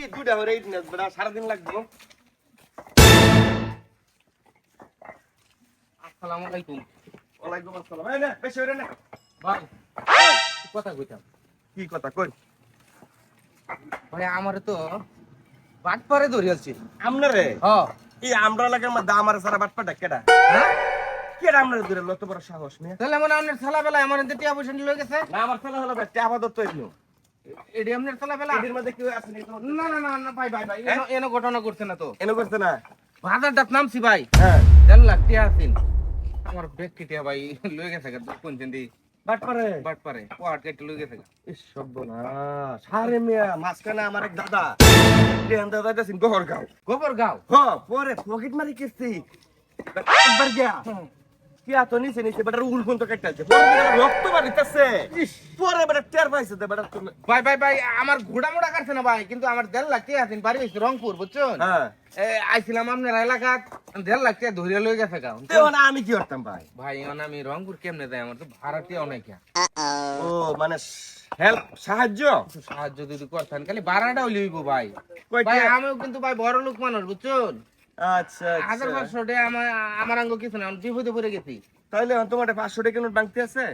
কি দুইটা হরে এই দিন বেড়া সারাদিন লাগবো। আসসালামু আলাইকুম। ওয়ালাইকুম আসসালাম। এই নে বেশি হরে না। ভাই কথা কইতাম? কি কথা কই? ভাই আমার তো বাট পারে ধরিয়ালছি আমনে রে হ। এই আমরা লাগার মধ্যে আমার সারা কেডা? হ্যাঁ? কেডা আমনে দূরে? লত বড় সাহস নিয়ে। তাহলে মনে আপনার ছেলা বেলা আমার টিয়া পয়সা লয়ে গেছে? না আমার ছেলে হলো বেটা আপাতত তো এডি আপনার ছেলা বেলা মধ্যে কেউ আছে না না না না ভাই ভাই ভাই এনো ঘটনা করছে না তো এনো না হ্যাঁ গেছে কোন দি বাটপারে বাট পারে কোয়াট কেটে লয়ে গেছে ইস মাঝখানে আমার এক দাদা ট্রেন দাদা যাচ্ছেন গোহর গাঁও গোবর গাও হ পরে পকেট মারি কিস্তি একবার গিয়া আতো নিচে নিচে? বেটার উল ফোন তো কেটেছে পরে রক্ত বাড়িতেছে। পরে বেটার টের পাইছে তো বেটার ভাই ভাই ভাই আমার ঘোড়া মোড়া কাটছে না ভাই কিন্তু আমার দেড় লাখ টিয়া আছেন বাড়ি হয়েছে রংপুর বুঝছেন? হ্যাঁ। আইছিলাম আপনার এলাকাত দেড় লাখ টাকা ধরে লয়ে গেছে গা তেও আমি কি করতাম ভাই? ভাই এখন আমি রংপুর কেমনে যাই আমার তো ভাড়াটিয়া অনেক। ও মানে হেল্প সাহায্য? সাহায্য যদি করতেন খালি ভাড়াটাও লিব ভাই? ভাই আমিও কিন্তু ভাই বড় লোক মানুষ বুঝছেন? আচ্ছা হাজার আচ্ছা পাঁচশো টাকা আমার আমার আঙ্গ কিছু না আমি বিপদে পড়ে গেছি। তাহলে তোমার পাঁচশো টাকা নোট বাংতে আছে?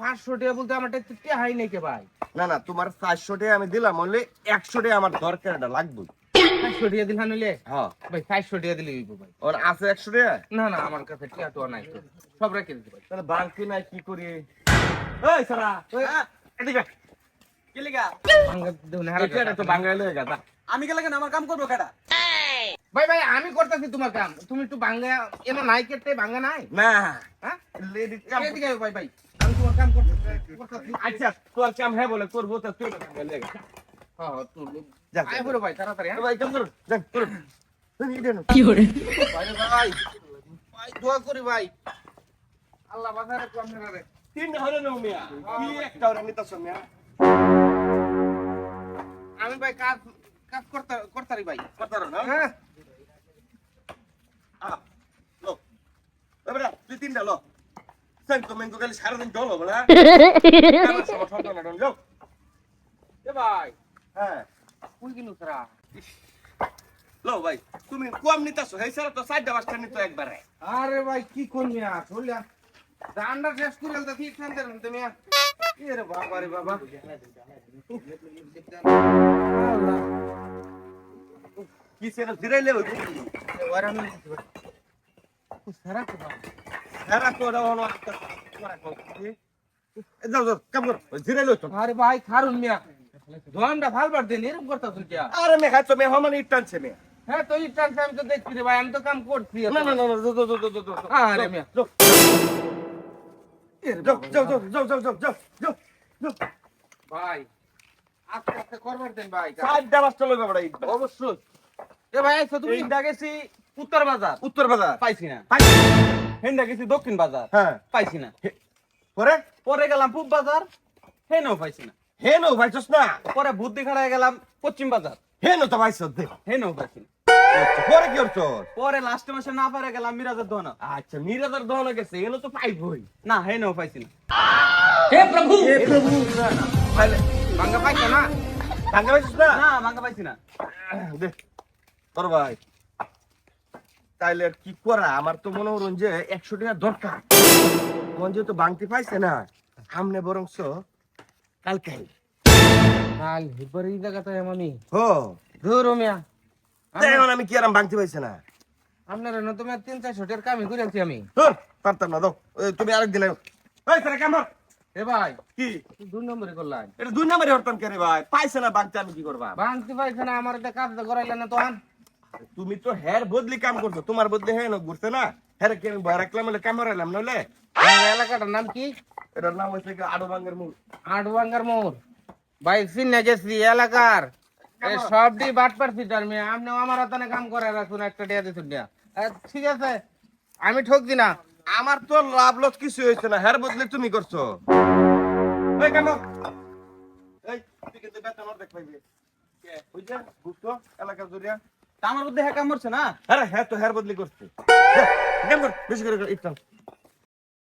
পাঁচশো টাকা বলতে আমার টিয়া হাই নাই কে ভাই। না না তোমার চারশো টাকা আমি দিলাম বললে একশো টাকা আমার দরকার এটা লাগবে। চারশো টাকা দিলে নিলে হ্যাঁ। ভাই চারশো টাকা দিলে ভাই। ওর আছে একশো টাকা? না না আমার কাছে তো নাই তো। সব রেখে দিতে ভাই তাহলে বাংতি নাই কি করি? ওই সারা এদিকে কি লিগা? ভাঙ্গা দেও না, এটা তো বাঙালি গেছে। আমি গেলে আমার কাম করব কেডা? ভাই ভাই আমি করতেছি তোমার কাম। তুমি একটু ভাঙ্গা এনো নাই কেটে ভাঙ্গা নাই? না। হ্যাঁ? এদিকে ভাই ভাই? আমি তোমার কাম করতেছি। আচ্ছা তোর কাম হ্যাঁ বলে করব তো তুই হয়ে হ্যাঁ হ্যাঁ, তুই যা, আয় বড় ভাই তাড়াতাড়ি হ্যাঁ? ভাই কাম করো যান করো। তুমি এটা নাও। ভাই ভাই। ভাই দোয়া করি ভাই। আল্লাহ বাজারে কম না রে তিনটা হলে নাও মিয়া? কি একটা হলে নিতাছ মিয়া আমি ভাই কাজ কাজ করতে করতারি ভাই। করতারো না? হ্যাঁ। তুই তিনটা লো। তো তো খালি সারাদিন সব সব না যাও এ ভাই হ্যাঁ। কই গেল তোরা? লো ভাই তুমি কম নিতাছো। হেই স্যার তো সাইডটা বাসটা নিতো একবারে। আরে ভাই কি করবি না চলিয়া ডান্ডা শেষ করে তো ঠিক শান্তি তুমি? এ রে বাবা রে বাবা। আল্লাহ কি সেটা জিরাইলে হইব ওরা আমি সারা তো এরা তো ওটা হলো একটা তোমার একটা কি? যাও যাও কাম কর জিরাইলে হইতো আরে ভাই খারুন মিয়া দোয়ানটা ফালবার দেন এরকম করতা তুই কিয়া আরে মে খাচ্ছ মে হমান ইট টানছে মে হ্যাঁ তো এই টানছে আমি তো দেখছি রে ভাই আমি তো কাম করছি না না না না যাও যাও যাও যাও যাও আরে মিয়া যাও যাও যাও যাও যাও যাও যাও যাও যাও ভাই আস্তে আস্তে করবার দেন ভাই বড় অবশ্যই এ ভাই আইছো তুমি? হিন্দা গেছি উত্তর বাজার। উত্তর বাজার। পাইছি না। পাই গেছি দক্ষিণ বাজার। হ্যাঁ। পাইছি না। পরে? পরে গেলাম পূব বাজার হেনও পাইছি না। হে নো না? পরে বুদ্ধি খাড়ায় গেলাম পশ্চিম বাজার। হে নো তো ভাইছস দে হেনও পাইছি না। পরে কি করছ পরে লাস্ট মাসে না পারে গেলাম মিরাজের দোনা আচ্ছা মিরাদার দহন গেছে এনো তো পাইব না হেনও পাইছি না। ভাঙ্গা পাইছো না? ভাঙা ভাইছস না? না ভাঙা পাইছি না। দে তোর ভাই তাইলে আর কি করা? আমার তো মনে হল যে একশো টাকা দরকার। মন যেহেতু বাংতি পাইছে না সামনে বরংস কালকে কাল হিপরি জায়গাতে আমি হো। মিয়া। এখন আমি কি আরাম বাংতি পাইছে না? আপনার তুমি তিন চারশো টাকার কামই করে আছি আমি। ধুর, পারতাম না দাও তুমি আরেকদিন আয়ো। এই তারা কেমন এ ভাই কি? দুই নম্বরে করলাম এটা দুই নাম্বারে হরতাম কে রে ভাই? পাইছে না বাংতি আমি কি করবা ভাঙতে পাইছে না আমার একটা কাজ করাইলে না তখন তুমি তো হের বদলি কাম করছ তোমার বদলি হ্যাঁ না ঘুরছে না। হ্যাঁ কি আমি ভয় রাখলাম নইলে? আমার এলাকাটার নাম কি? এটার নাম হচ্ছে কি আড়ো বাঙ্গের মূল আটবাঙ্গার মোড়। ভাই চিনে গেছি এলাকার। সবটি মেয়ে। আপনি আমার কাম করে রাখুন একটা দিছুন না ঠিক আছে আমি ঠকছি না। আমার তো লাভ লস কিছু হয়েছে না হের বদলে তুমি করছ। এই কেন এই তুই কিন্তু বেতন অর্ধেক পাইবি। কে? বুঝছ এলাকা জুড়িয়া আমার মধ্যে হ্যাঁ কাম করছে না? আরে হ্যাঁ তো হ্যাঁ বদলি করছে। কেমন বেশি করে ইটান